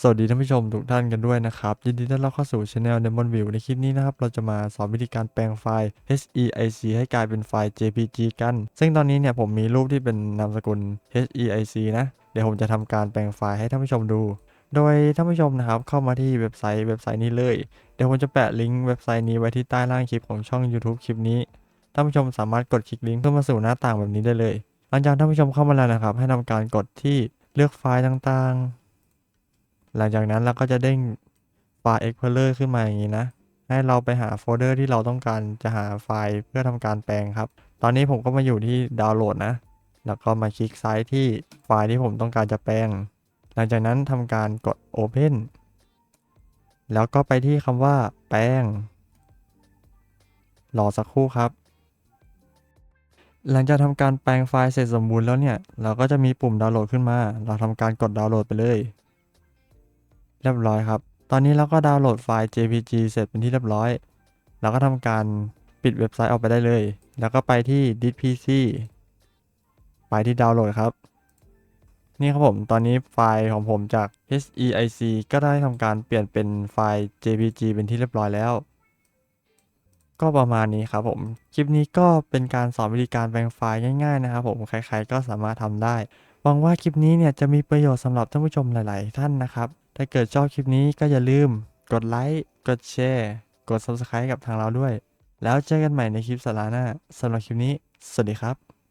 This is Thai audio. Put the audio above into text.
สวัสดีท่านผู้ชมทุกท่านกันด้วยนะครับ ยินดีต้อนรับเข้าสู่ช anel Demon View ในคลิปนี้นะครับ เราจะมาสอนวิธีการแปลงไฟล์ HEIC ให้กลายเป็นไฟล์ JPG กัน ซึ่งตอนนี้เนี่ยผมมีรูปที่เป็นนามสกุล HEIC นะ เดี๋ยวผมจะทำการแปลงไฟล์ให้ท่านผู้ชมดู โดยท่านผู้ชมนะครับ เข้ามาที่เว็บไซต์เว็บไซต์นี้เลย เดี๋ยวผมจะแปะลิงก์เว็บไซต์นี้ไว้ที่ใต้ล่างคลิปของช่อง YouTube คลิปนี้ ท่านผู้ชมสามารถกดคลิกลิงก์เพื่อมาสู่หน้าต่างแบบนี้ได้เลย หลังจากท่านผู้ชมเข้ามาแล้วนะครับ ให้ทำการกดที่เลือกไฟล์ต่างๆ หลังจากนั้นเราก็จะเด้งไฟล์ Explorer ขึ้นมาอย่างนี้นะ ให้เราไปหาโฟลเดอร์ที่เราต้องการจะหาไฟล์เพื่อทำการแปลงครับ ตอนนี้ผมก็มาอยู่ที่ดาวน์โหลดนะ แล้วก็มาคลิกซ้ายที่ไฟล์ที่ผมต้องการจะแปลง หลังจากนั้นทำการกด Open แล้วก็ไปที่คำว่า แปลง รอสักครู่ครับ หลังจากทำการแปลงไฟล์เสร็จสมบูรณ์แล้วเนี่ย เราก็จะมีปุ่มดาวน์โหลดขึ้นมา เราทำการกดดาวน์โหลดไปเลย เรียบร้อยครับ ตอนนี้เราก็ดาวน์โหลดไฟล์ JPG เสร็จเป็นที่เรียบร้อย เราก็ทำการปิดเว็บไซต์ออกไปได้เลย แล้วก็ไปที่ Disk PC ไปที่ดาวน์โหลดครับ นี่ครับผมตอนนี้ไฟล์ของผมจาก HEIC ก็ได้ทำการเปลี่ยนเป็นไฟล์ JPG เป็นที่เรียบร้อยแล้ว ก็ประมาณนี้ครับผม คลิปนี้ก็เป็นการสอนวิธีการแปลงไฟล์ง่ายๆนะครับผมใครๆก็สามารถทำได้หวังว่าคลิปนี้เนี่ยจะมีประโยชน์สำหรับท่านผู้ชมหลาย ๆ ท่านนะครับ ถ้าเกิดชอบคลิปนี้ก็อย่าลืม กดไลค์ กดแชร์ กด Subscribe กับทางเราด้วย แล้วเจอกันใหม่ในคลิปสาระหน้าสำหรับคลิปนี้ สวัสดีครับ